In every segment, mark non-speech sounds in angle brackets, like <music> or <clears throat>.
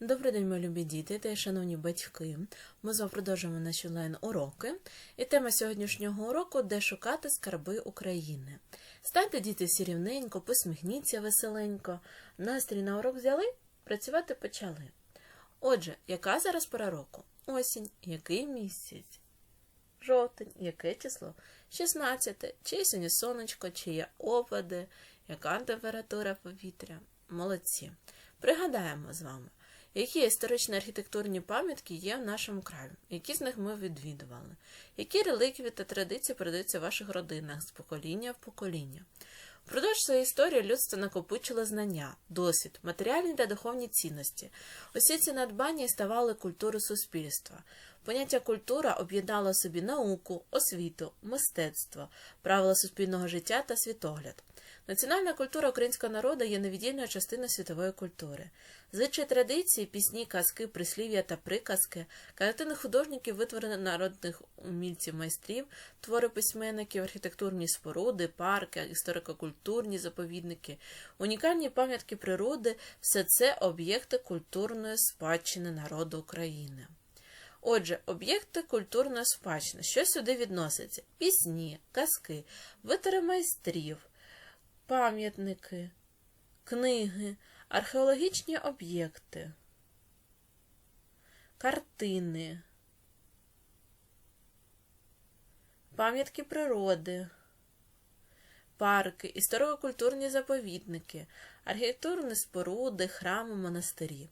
Добрий день, мої любі діти та шановні батьки. Ми з вами продовжуємо наші онлайн-уроки. І тема сьогоднішнього уроку де шукати скарби України. Станьте діти всі рівненько, посміхніться веселенько. Настрій на урок взяли, працювати почали. Отже, яка зараз пора року? Осінь, який місяць? Жовтень, яке число? 16. Чи сьогодні сонечко, чи є опади, яка температура повітря? Молодці. Пригадаємо з вами, які історичні архітектурні пам'ятки є в нашому краю, які з них ми відвідували, які реліквії та традиції передаються в ваших родинах з покоління в покоління. Впродовж своєї історії людство накопичило знання, досвід, матеріальні та духовні цінності. Усі ці надбання і ставали культурою суспільства. Поняття культура об'єднало собі науку, освіту, мистецтво, правила суспільного життя та світогляд. Національна культура українського народу є невіддільною частиною світової культури. Звичаї традиції, пісні, казки, прислів'я та приказки, картини художників, витвори народних умільців майстрів, твори письменників, архітектурні споруди, парки, історико-культурні заповідники, унікальні пам'ятки природи все це об'єкти культурної спадщини народу України. Отже, об'єкти культурної спадщини. Що сюди відноситься? Пісні, казки, витори майстрів, пам'ятники, книги, археологічні об'єкти, картини, пам'ятки природи, парки, історико-культурні заповідники, архітектурні споруди, храми, монастирі.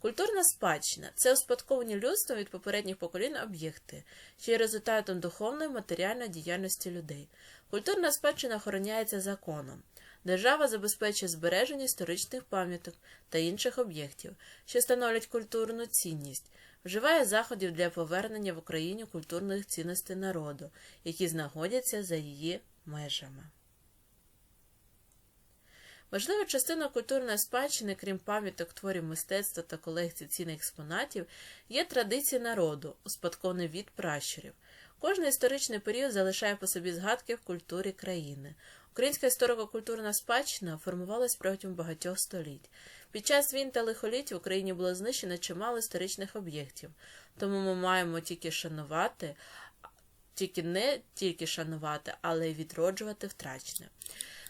Культурна спадщина це успадковані людством від попередніх поколінь об'єкти, що є результатом духовної матеріальної діяльності людей. Культурна спадщина охороняється законом. Держава забезпечує збереження історичних пам'яток та інших об'єктів, що становлять культурну цінність, вживає заходів для повернення в Україні культурних цінностей народу, які знаходяться за її межами. Важлива частина культурної спадщини, крім пам'яток творів мистецтва та колекцій цінних експонатів, є традиції народу, успадковані від пращурів. Кожний історичний період залишає по собі згадки в культурі країни. Українська історико-культурна спадщина формувалась протягом багатьох століть. Під час війн та лихоліть в Україні було знищено чимало історичних об'єктів, тому ми маємо тільки шанувати, тільки не тільки шанувати, але й відроджувати втрачене.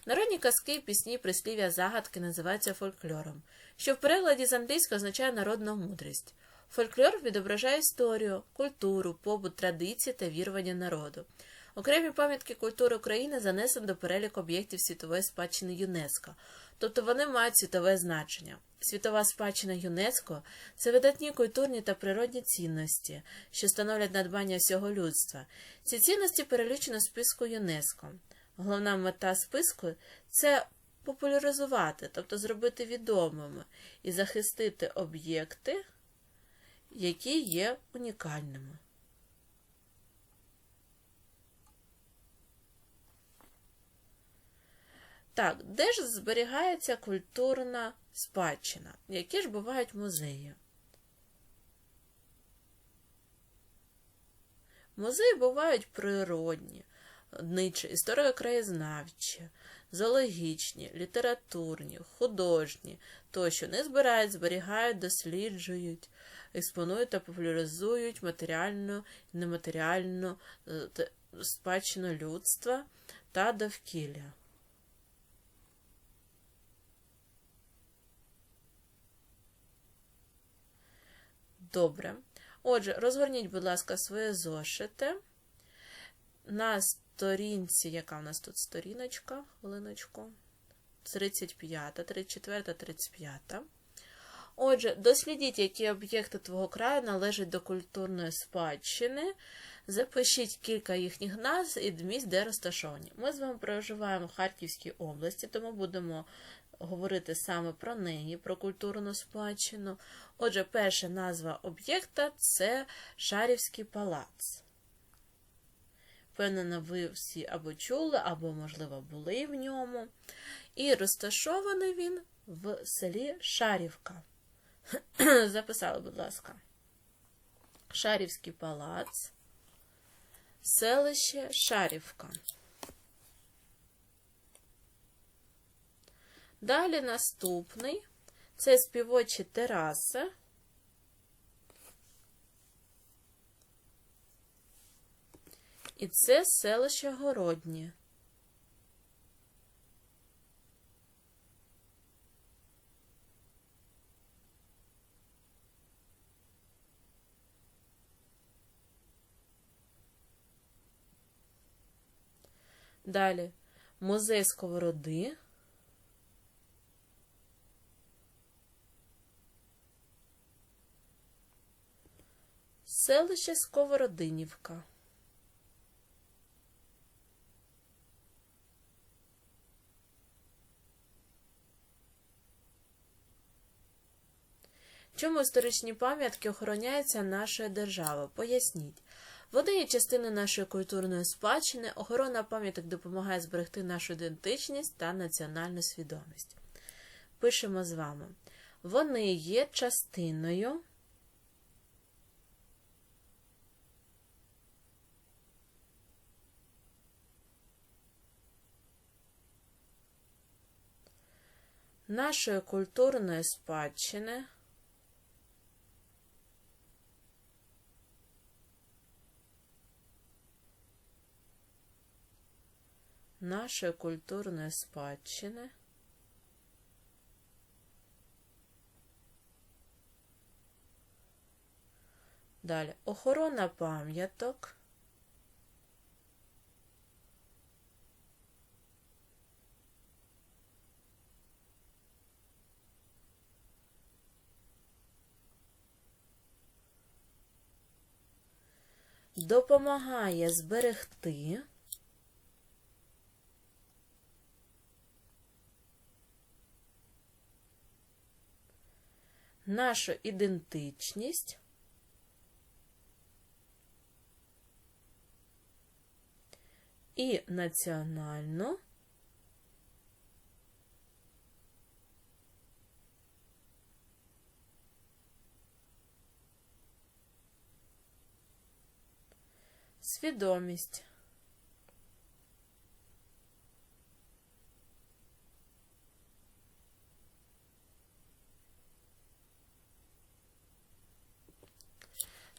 Народні казки, пісні, прислів'я, загадки називаються фольклором, що в перекладі з англійського означає народну мудрість. Фольклор відображає історію, культуру, побут, традиції та вірування народу. Окремі пам'ятки культури України занесені до переліку об'єктів світової спадщини ЮНЕСКО, тобто вони мають світове значення. Світова спадщина ЮНЕСКО це видатні культурні та природні цінності, що становлять надбання всього людства. Ці цінності перелічено в списку ЮНЕСКО. Головна мета списку це популяризувати, тобто зробити відомими і захистити об'єкти, які є унікальними. Так, де ж зберігається культурна спадщина? Які ж бувають музеї? Музеї бувають природні, одничі, історико-краєзнавчі, зоологічні, літературні, художні, тощо не збирають, зберігають, досліджують, експонують та популяризують матеріальну і нематеріальну спадщину людства та довкілля. Добре. Отже, розгорніть, будь ласка, своє зошити. На сторінці, яка у нас тут сторіночка, хвилиночку, 35, 34, 35. Отже, дослідіть, які об'єкти твого краю належать до культурної спадщини. Запишіть кілька їхніх назв і місць, де розташовані. Ми з вами проживаємо в Харківській області, тому будемо говорити саме про неї, про культурну спадщину. Отже, перша назва об'єкта це Шарівський палац. Впевнена, ви всі або чули, або, можливо, були в ньому. І розташований він в селі Шарівка. <clears throat> Записали, будь ласка. Шарівський палац, селище Шарівка. Далі наступний це співочі тераси І це селище Городнє. Далі музей Сковороди. Селище Сковородинівка. Чому історичні пам'ятки охороняються нашою державою? Поясніть. Вони є частиною нашої культурної спадщини, охорона пам'яток допомагає зберегти нашу ідентичність та національну свідомість. Пишемо з вами. Вони є частиною нашої культурної спадщини. Нашої культурної спадщини. Далі охорона пам'яток. Допомагає зберегти. Нашу ідентичність і національну свідомість.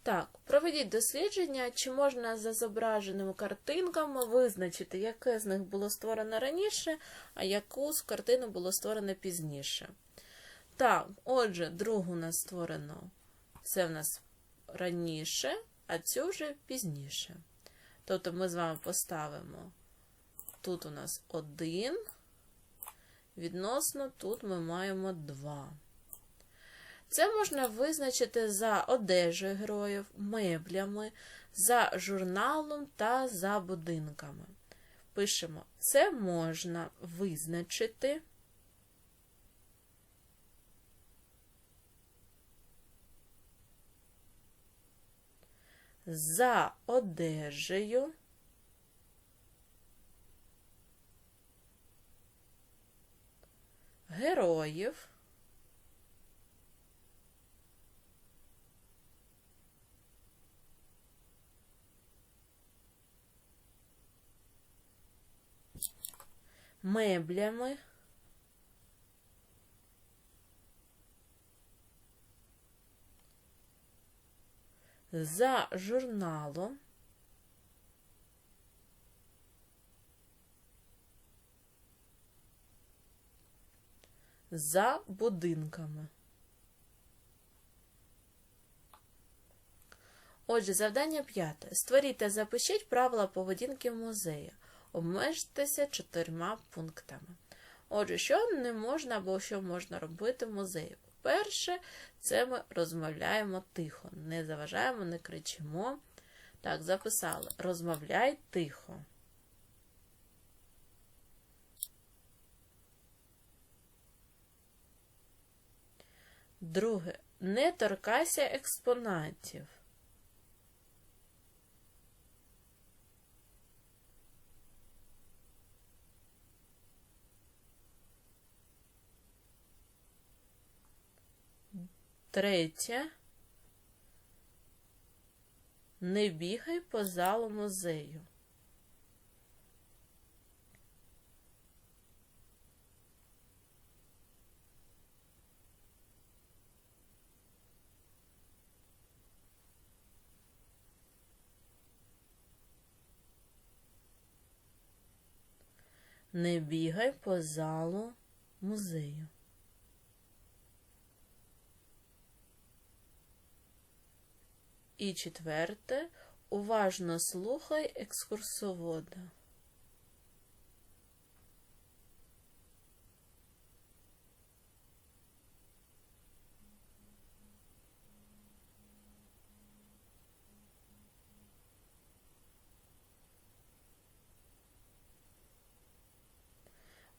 Так, проведіть дослідження, чи можна за зображеними картинками визначити, яке з них було створено раніше, а яку з картину було створено пізніше. Так, отже, другу у нас створено. Це в нас раніше, а цю вже пізніше. Тобто ми з вами поставимо тут у нас один, відносно тут ми маємо два. Це можна визначити за одежею героїв, меблями, за журналом та за будинками. Пишемо, це можна визначити. За одежею, героїв, меблями, за журналом, за будинками. Отже, завдання п'яте. Створіть та запишіть правила поведінки в музеї. Обмежтеся чотирма пунктами. Отже, що не можна або що можна робити в музеї? Перше, це ми розмовляємо тихо. Не заважаємо, не кричимо. Так, записали. Розмовляй тихо. Друге. Не торкайся експонатів. Третє. Не бігай по залу музею. Не бігай по залу музею. І четверте. Уважно слухай екскурсовода.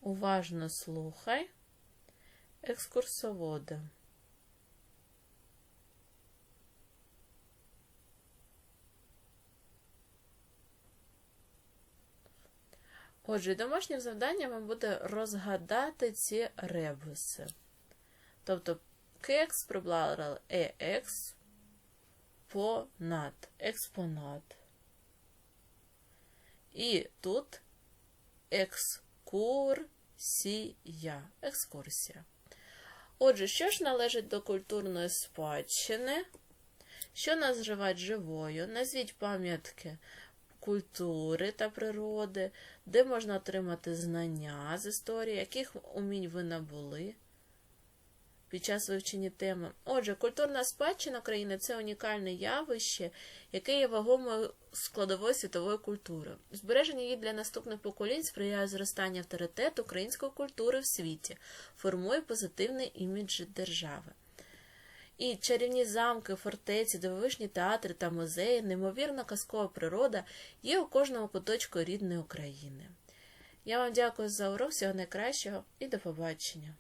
Уважно слухай екскурсовода. Отже, домашнім завданням вам буде розгадати ці ребуси. Тобто кекс прибларал екс понад, експонат. І тут екскурсія. Екскурсія. Отже, що ж належить до культурної спадщини? Що називають живою? Назвіть пам'ятки культури та природи, де можна отримати знання з історії, яких умінь ви набули під час вивчення теми. Отже, культурна спадщина країни це унікальне явище, яке є вагомою складовою світової культури. Збереження її для наступних поколінь сприяє зростанню авторитету української культури в світі, формує позитивний імідж держави. І чарівні замки, фортеці, дивовижні театри та музеї, неймовірна казкова природа є у кожному куточку рідної України. Я вам дякую за урок, всього найкращого і до побачення!